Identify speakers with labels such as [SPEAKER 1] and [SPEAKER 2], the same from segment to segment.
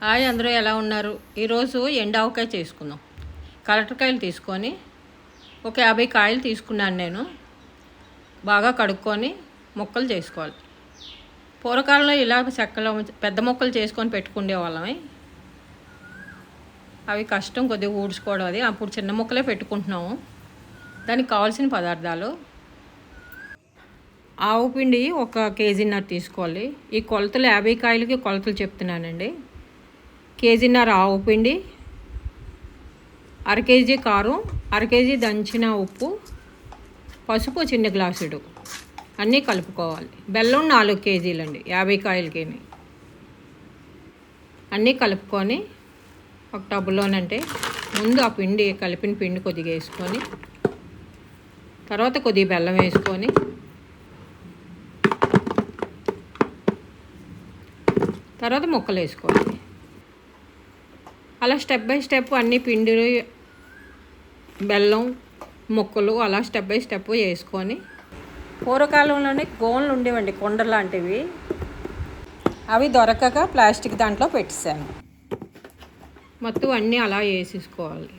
[SPEAKER 1] Hi అందరూ ఎలా ఉన్నారు? ఈరోజు ఎండావకాయ చేసుకుందాం. కలెక్టర్కాయలు తీసుకొని ఒక యాభై కాయలు తీసుకున్నాను నేను. బాగా కడుక్కొని ముక్కలు చేసుకోవాలి. పూర్వకాలంలో ఇలా చెక్కలు పెద్ద ముక్కలు చేసుకొని పెట్టుకునే వాళ్ళమే. అవి కష్టం కొద్దిగా ఊడ్చుకోవడం అది. అప్పుడు చిన్న ముక్కలే పెట్టుకుంటున్నాము. దానికి కావాల్సిన పదార్థాలు. ఆవు పిండి ఒక కేజీన్నర తీసుకోవాలి. ఈ కొలతలు యాభై కాయలకి కొలతలు చెప్తున్నానండి. కేజీన్నర ఆవు పిండి అర కేజీ కారం అర కేజీ దంచిన ఉప్పు పసుపు చిన్న గ్లాసుడు. అన్నీ కలుపుకోవాలి. బెల్లం నాలుగు కేజీలండి యాభై కాయలకేమి. అన్నీ కలుపుకొని ఒక టబ్బులోనంటే ముందు ఆ పిండి కలిపిన పిండి కొద్దిగా వేసుకొని తర్వాత కొద్దిగా బెల్లం వేసుకొని తర్వాత ముక్కలు వేసుకోవాలి. అలా స్టెప్ బై స్టెప్ అన్ని పిండిలు బెల్లం ముక్కలు అలా స్టెప్ బై స్టెప్ వేసుకొని పూర్వకాలంలోనే గోన్లు ఉండేవండి కొండ లాంటివి. అవి దొరకక ప్లాస్టిక్ దాంట్లో పెట్టేశాను. మొత్తం అన్నీ అలా వేసేసుకోవాలి.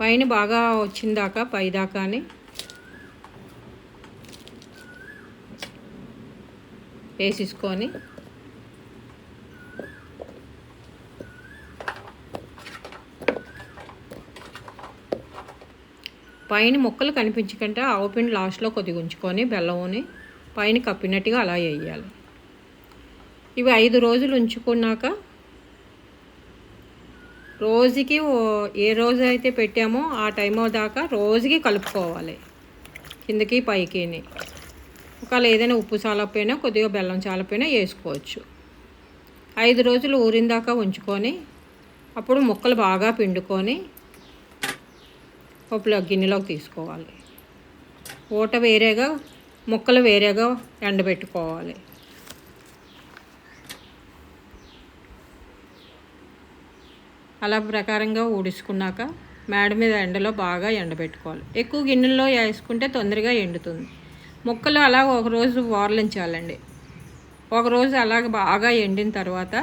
[SPEAKER 1] పైన బాగా వచ్చిందాకా పైదాకాని వేసేసుకొని పైన ముక్కలు కనిపించకుండా ఆవుపిండి లాస్ట్లో కొద్దిగా ఉంచుకొని బెల్లముని పైన కప్పినట్టుగా అలా వేయాలి. ఇవి ఐదు రోజులు ఉంచుకున్నాక రోజుకి ఏ రోజు అయితే పెట్టామో ఆ టైం దాకా రోజుకి కలుపుకోవాలి కిందకి పైకిని. ఒకవేళ ఏదైనా ఉప్పు చాలకపోయినా కొద్దిగా బెల్లం చాలపోయినా వేసుకోవచ్చు. ఐదు రోజులు ఊరిందాకా ఉంచుకొని అప్పుడు ముక్కలు బాగా పిండుకొని పప్పులో గిన్నెలోకి తీసుకోవాలి. ఊట వేరేగా ముక్కలు వేరేగా ఎండబెట్టుకోవాలి. అలా ప్రకారంగా ఊడించుకున్నాక మేడ మీద ఎండలో బాగా ఎండబెట్టుకోవాలి. ఎక్కువ గిన్నెల్లో వేసుకుంటే తొందరగా ఎండుతుంది. ముక్కలు అలా ఒకరోజు వార్లించాలండి. ఒకరోజు అలాగ బాగా ఎండిన తర్వాత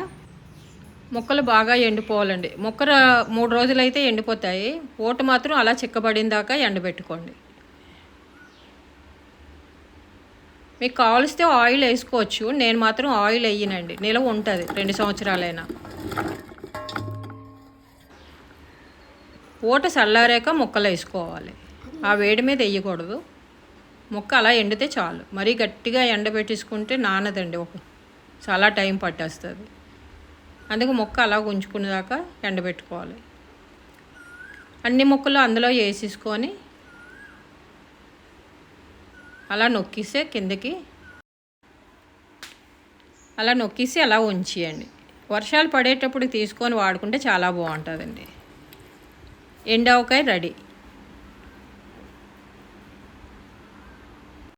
[SPEAKER 1] ముక్కలు బాగా ఎండిపోవాలండి. ముక్కలు మూడు రోజులైతే ఎండిపోతాయి. ఓట మాత్రం అలా చిక్కబడిన దాకా ఎండబెట్టుకోండి. మీకు కావలిస్తే ఆయిల్ వేసుకోవచ్చు. నేను మాత్రం ఆయిల్ వేయనండి. నిలవ ఉంటుంది రెండు సంవత్సరాలైనా. ఓట చల్లారాక ముక్కలు వేసుకోవాలి. ఆ వేడి మీద వేయకూడదు. ముక్క అలా ఎండితే చాలు. మరీ గట్టిగా ఎండబెట్టేసుకుంటే నానదండి. ఒక చాలా టైం పట్టేస్తుంది. అందుకు ముక్క అలా ఉంచుకునేదాకా ఎండబెట్టుకోవాలి. అన్ని ముక్కలు అందులో వేసేసుకొని అలా నొక్కిస్తే కిందకి అలా నొక్కిసి అలా ఉంచేయండి. వర్షాలు పడేటప్పుడు తీసుకొని వాడుకుంటే చాలా బాగుంటుందండి. ఎండావకాయ రెడీ.